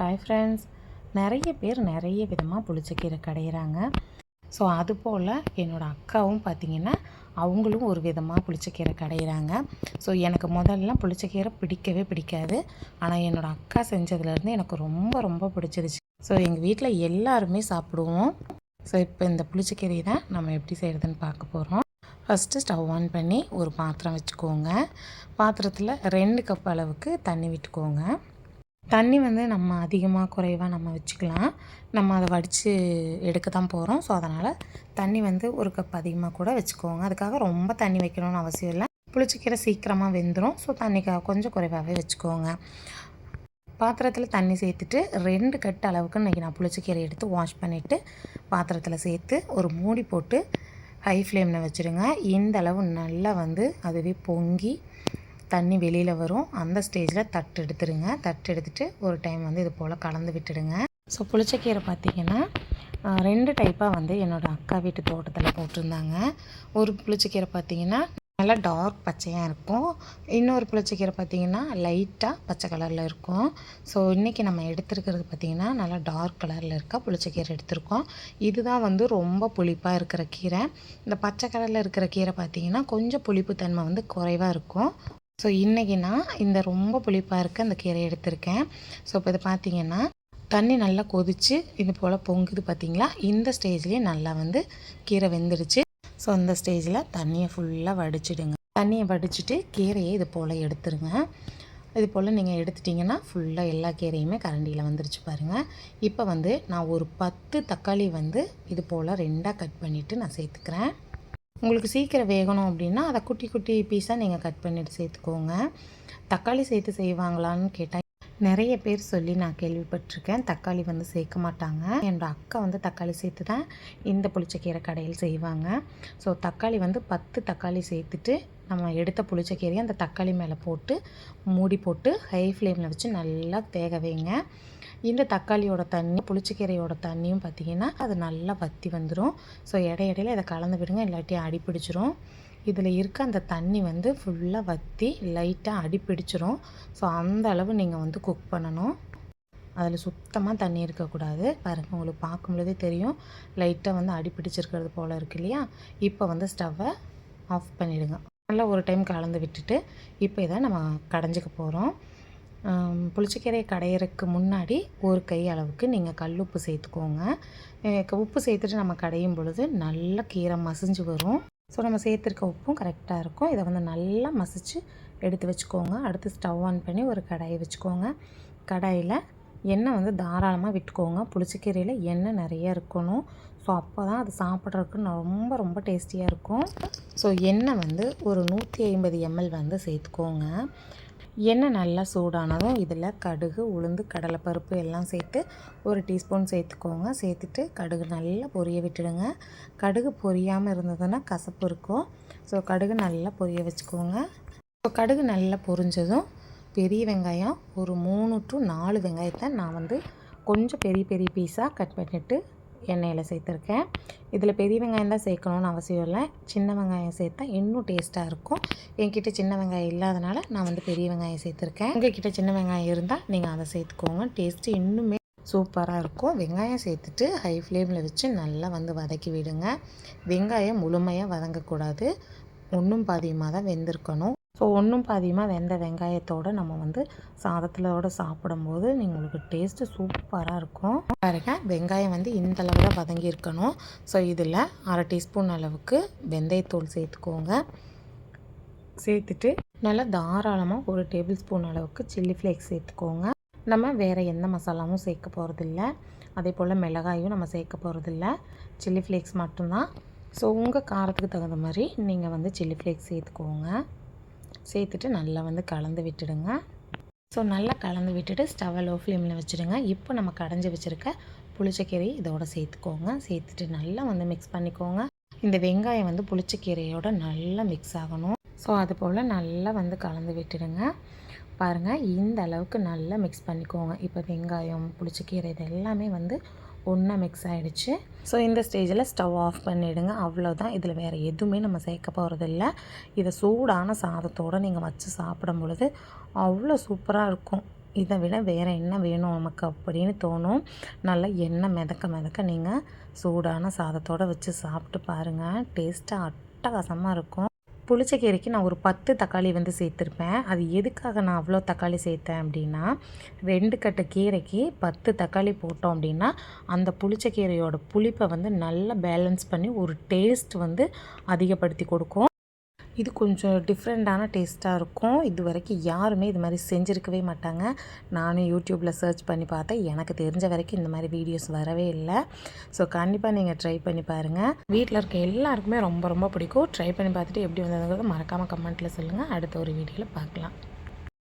Hi friends நிறைய பேர் நிறைய விதமாக புளிச்சக்கீரை கடையிறாங்க. ஸோ அதுபோல் என்னோடய அக்காவும் பார்த்திங்கன்னா அவங்களும் ஒரு விதமாக புளிச்சக்கீரை கடையிறாங்க. ஸோ எனக்கு முதல்லாம் புளிச்சக்கீரை பிடிக்கவே பிடிக்காது. ஆனால் என்னோடய அக்கா செஞ்சதுலேருந்து எனக்கு ரொம்ப ரொம்ப பிடிச்சிருச்சு. ஸோ எங்கள் வீட்டில் எல்லாருமே சாப்பிடுவோம். ஸோ இப்போ இந்த புளிச்சக்கீரையை தான் நம்ம எப்படி செய்கிறதுன்னு பார்க்க போகிறோம் ஃபஸ்ட்டு ஸ்டவ் ஆன் பண்ணி ஒரு பாத்திரம் வச்சுக்கோங்க. பாத்திரத்தில் ரெண்டு கப் அளவுக்கு தண்ணி விட்டுக்கோங்க. தண்ணி வந்து நம்ம அதிகமாக குறைவாக நம்ம வச்சுக்கலாம். நம்ம அதை வடித்து எடுக்க தான் போகிறோம் ஸோ அதனால் தண்ணி வந்து ஒரு கப் அதிகமாக கூட வச்சுக்கோங்க. அதுக்காக ரொம்ப தண்ணி வைக்கணும்னு அவசியம் இல்லை. புளிச்சிக்கீரை சீக்கிரமாக வெந்துடும் ஸோ தண்ணிக்காக கொஞ்சம் குறைவாகவே வச்சுக்கோங்க. பாத்திரத்தில் தண்ணி சேர்த்துட்டு ரெண்டு கட்டு அளவுக்கு இன்றைக்கி நான் புளிச்சக்கீரை எடுத்து வாஷ் பண்ணிவிட்டு பாத்திரத்தில் சேர்த்து ஒரு மூடி போட்டு ஹை ஃப்ளேமில் வச்சுருங்க இந்த அளவு நல்லா வந்து அதுவே பொங்கி தண்ணி வெளியில் வரும். அந்த ஸ்டேஜில் தட்டு எடுத்துருங்க. தட்டு எடுத்துகிட்டு ஒரு டைம் வந்து இது போல் கலந்து விட்டுடுங்க. ஸோ புளிச்சக்கீரை பார்த்திங்கன்னா ரெண்டு டைப்பாக வந்து என்னோடய அக்கா வீட்டு தோட்டத்தில் போட்டிருந்தாங்க. ஒரு புளிச்சக்கீரை பார்த்திங்கன்னா நல்லா டார்க் பச்சையாக இருக்கும். இன்னொரு புளிச்சக்கீரை பார்த்திங்கன்னா லைட்டாக பச்சை கலரில் இருக்கும். ஸோ இன்றைக்கி நம்ம எடுத்துருக்கிறது பார்த்திங்கன்னா நல்லா டார்க் கலரில் இருக்க புளிச்சக்கீரை எடுத்திருக்கோம். இதுதான் வந்து ரொம்ப புளிப்பாக இருக்கிற கீரை. இந்த பச்சை கலரில் இருக்கிற கீரை பார்த்திங்கன்னா கொஞ்சம் புளிப்பு தன்மை வந்து குறைவாக இருக்கும். ஸோ இன்றைக்கி நான் இந்த ரொம்ப புளிப்பாக இருக்க அந்த கீரை எடுத்திருக்கேன். ஸோ இப்போ இது பார்த்திங்கன்னா தண்ணி நல்லா கொதித்து இது போல் பொங்குது பார்த்திங்களா இந்த ஸ்டேஜ்லேயே நல்லா வந்து கீரை வெந்துடுச்சு. ஸோ அந்த ஸ்டேஜில் தண்ணியை ஃபுல்லாக வடிச்சிடுங்க. தண்ணியை வடிச்சிட்டு கீரையை இது போல் எடுத்துருங்க. இது போல் நீங்கள் எடுத்துட்டிங்கன்னா ஃபுல்லாக எல்லா கீரையுமே கரண்டியில் வந்துருச்சு பாருங்கள் இப்போ வந்து நான் ஒரு பத்து தக்காளி வந்து இது போல் ரெண்டாக கட் பண்ணிவிட்டு நான் சேர்த்துக்கிறேன். உங்களுக்கு சீக்கிரம் வேகணும் அப்படின்னா அதை குட்டி குட்டி பீஸாக நீங்கள் கட் பண்ணிவிட்டு சேர்த்துக்கோங்க. தக்காளி சேர்த்து செய்வாங்களான்னு கேட்டால் நிறைய பேர் சொல்லி நான் கேள்விப்பட்டிருக்கேன். தக்காளி வந்து சேர்க்க மாட்டாங்க. என்னோடய அக்கா வந்து தக்காளி சேர்த்து தான் இந்த புளிச்சக்கீரை கடையில் செய்வாங்க. ஸோ தக்காளி வந்து பத்து தக்காளி சேர்த்துட்டு நம்ம எடுத்த புளிச்சக்கீரையை அந்த தக்காளி மேலே போட்டு மூடி போட்டு ஹை ஃப்ளேமில் வச்சு நல்லா வேக வைங்க. இந்த தக்காளியோட தண்ணி புளிச்சக்கீரையோட தண்ணியும் பார்த்திங்கன்னா அது நல்லா வற்றி வந்துடும் ஸோ இடையிடையில இதை கலந்து விடுங்க இல்லாட்டி அடி பிடிச்சிரும் இதில் இருக்க அந்த தண்ணி வந்து ஃபுல்லாக வற்றி லைட்டாக அடி பிடிச்சிரும் ஸோ அந்த அளவு நீங்கள் வந்து குக் பண்ணணும். அதில் சுத்தமாக தண்ணி இருக்கக்கூடாது. பாருங்கள் உங்களுக்கு பார்க்கும்பொழுதே தெரியும். லைட்டாக வந்து அடி பிடிச்சிருக்கிறது போல் இருக்கு இல்லையா? இப்போ வந்து ஸ்டவ்வை ஆஃப் பண்ணிவிடுங்க நல்லா ஒரு டைம் கலந்து விட்டுட்டு இப்போ இதை நம்ம கடைஞ்சிக்க போகிறோம் புளிச்சக்கீரையை கடையிறதுக்கு முன்னாடி ஒரு கை அளவுக்கு நீங்கள் கல் உப்பு சேர்த்துக்கோங்க. உப்பு சேர்த்துட்டு நம்ம கடையும் பொழுது நல்ல கீரை மசிஞ்சு வரும். ஸோ நம்ம சேர்த்துருக்க உப்பும் கரெக்டாக இருக்கும். இதை வந்து நல்லா மசிச்சு எடுத்து வச்சுக்கோங்க. அடுத்து ஸ்டவ் ஆன் பண்ணி ஒரு கடாயை வச்சுக்கோங்க. கடாயில் எண்ணெய் வந்து தாராளமாக விட்டுக்கோங்க. புளிச்சக்கீரையில் எண்ணெய் நிறைய இருக்கணும். ஸோ அப்போ தான் அது சாப்பிட்றதுக்கு ரொம்ப ரொம்ப டேஸ்டியாக இருக்கும். ஸோ எண்ணெய் வந்து ஒரு நூற்றி ஐம்பது எம்எல் வந்து சேர்த்துக்கோங்க. எண்ணெய் நல்லா சூடானதும் இதில் கடுகு உளுந்து கடலைப்பருப்பு எல்லாம் சேர்த்து ஒரு டீஸ்பூன் சேர்த்துக்கோங்க. சேர்த்துட்டு கடுகு நல்லா பொரிய விட்டுடுங்க. கடுகு பொரியாமல் இருந்ததுன்னா கசப்பு இருக்கும். ஸோ கடுகு நல்லா பொரிய வச்சுக்கோங்க. ஸோ கடுகு நல்லா பொரிஞ்சதும் பெரிய வெங்காயம் ஒரு மூணு டு நாலு வெங்காயத்தை நான் வந்து கொஞ்சம் பெரிய பெரிய பீஸாக கட் பண்ணிவிட்டு எண்ணெயில் சேர்த்துருக்கேன். இதில் பெரிய வெங்காயம் தான் சேர்க்கணுன்னு அவசியம் இல்லை. சின்ன வெங்காயம் சேர்த்தா இன்னும் டேஸ்ட்டாக இருக்கும். என்கிட்ட சின்ன வெங்காயம் இல்லாதனால நான் வந்து பெரிய வெங்காயம் சேர்த்துருக்கேன். உங்ககிட்ட சின்ன வெங்காயம் இருந்தால் நீங்கள் அதை சேர்த்துக்கோங்க. டேஸ்ட்டு இன்னுமே சூப்பராக இருக்கும். வெங்காயம் சேர்த்துட்டு ஹை ஃப்ளேமில் வச்சு நல்லா வந்து வதக்கி விடுங்க. வெங்காயம் முழுமையாக வதங்கக்கூடாது. ஒன்றும் பாதியமாக தான் வெந்திருக்கணும். ஸோ ஒன்றும் பாதியமாக வெந்த வெங்காயத்தோடு நம்ம வந்து சாதத்திலோடு சாப்பிடும்போது உங்களுக்கு டேஸ்ட்டு சூப்பராக இருக்கும். பாருங்க வெங்காயம் வந்து இந்த அளவு தான் வதங்கி இருக்கணும். ஸோ இதில் அரை டீஸ்பூன் அளவுக்கு வெந்தயத்தூள் சேர்த்துக்கோங்க. சேர்த்துட்டு நல்லா தாராளமாக ஒரு டேபிள் ஸ்பூன் அளவுக்கு சில்லி ஃப்ளேக்ஸ் சேர்த்துக்கோங்க. நம்ம வேறு எந்த மசாலாவும் சேர்க்க போகிறதில்ல அதே போல் மிளகாயும் நம்ம சேர்க்க போகிறதில்ல சில்லி ஃப்ளேக்ஸ் மட்டும்தான். ஸோ உங்கள் காரத்துக்கு தகுந்த மாதிரி நீங்கள் வந்து சில்லி ஃப்ளேக்ஸ் சேர்த்துக்கோங்க. சேர்த்துட்டு நல்லா வந்து கலந்து விட்டுடுங்க. ஸோ நல்லா கலந்து விட்டுட்டு ஸ்டவ்வை லோ ஃப்ளேமில் வச்சுடுங்க. இப்போ நம்ம கடைஞ்சி வச்சுருக்க புளிச்சக்கீரை இதோட சேர்த்துக்கோங்க. சேர்த்துட்டு நல்லா வந்து மிக்ஸ் பண்ணிக்கோங்க. இந்த வெங்காயம் வந்து புளிச்சக்கீரையோட நல்லா மிக்ஸ் ஆகணும். ஸோ அது போல் நல்லா வந்து கலந்து விட்டுடுங்க. பாருங்கள் இந்த அளவுக்கு நல்லா மிக்ஸ் பண்ணிக்கோங்க. இப்போ வெங்காயம் புளிச்சக்கீரை இது எல்லாமே வந்து ஒன்றா மிக்ஸ் ஆகிடுச்சு ஸோ இந்த ஸ்டேஜில் ஸ்டவ் ஆஃப் பண்ணிவிடுங்க அவ்வளோதான் இதில் வேறு எதுவுமே நம்ம சேர்க்க போகிறதில்ல இதை சூடான சாதத்தோடு நீங்கள் வச்சு சாப்பிடும் பொழுது அவ்வளோ சூப்பராக இருக்கும். இதை விட வேறு என்ன வேணும் நமக்கு அப்படின்னு தோணும். நல்லா எண்ணெய் மிதக்க மிதக்க நீங்கள் சூடான சாதத்தோடு வச்சு சாப்பிட்டு பாருங்கள் டேஸ்ட்டாக அட்டகாசமாக இருக்கும். புளிச்சக்கீரைக்கு நான் ஒரு பத்து தக்காளி வந்து சேர்த்துருப்பேன். அது எதுக்காக நான் அவ்வளோ தக்காளி சேர்த்தேன் அப்படின்னா ரெண்டு கட்டு கீரைக்கு பத்து தக்காளி போட்டோம் அப்படின்னா அந்த புளிச்சக்கீரையோட புளிப்பை வந்து நல்லா பேலன்ஸ் பண்ணி ஒரு டேஸ்ட் வந்து அதிகப்படுத்தி கொடுக்கும். இது கொஞ்சம் டிஃப்ரெண்ட்டான டேஸ்ட்டாக இருக்கும். இது வரைக்கும் யாருமே இது மாதிரி செஞ்சுருக்கவே மாட்டாங்க. நானும் யூடியூப்பில் சர்ச் பண்ணி பார்த்தேன். எனக்கு தெரிஞ்ச வரைக்கும் இந்த மாதிரி வீடியோஸ் வரவே இல்லை. ஸோ கண்டிப்பாக நீங்கள் ட்ரை பண்ணி பாருங்கள் வீட்டில் இருக்க எல்லாருக்குமே ரொம்ப ரொம்ப பிடிக்கும். ட்ரை பண்ணி பார்த்துட்டு எப்படி வந்ததுங்கிறத மறக்காமல் கமெண்ட்டில் சொல்லுங்கள் அடுத்த ஒரு வீடியோவில் பார்க்கலாம்.